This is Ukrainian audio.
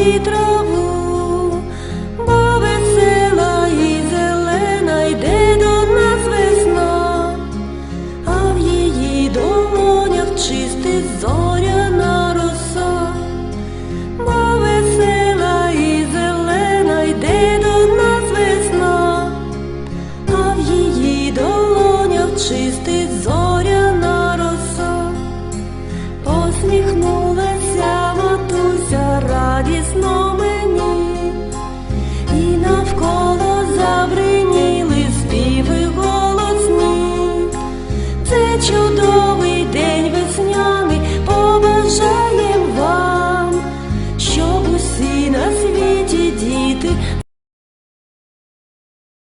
і весела і зелена йде до нас весна, а в її долонях чистить зоряна роса. Бо весела і зелена йде до нас весна, а в її долонях чистить чудовий.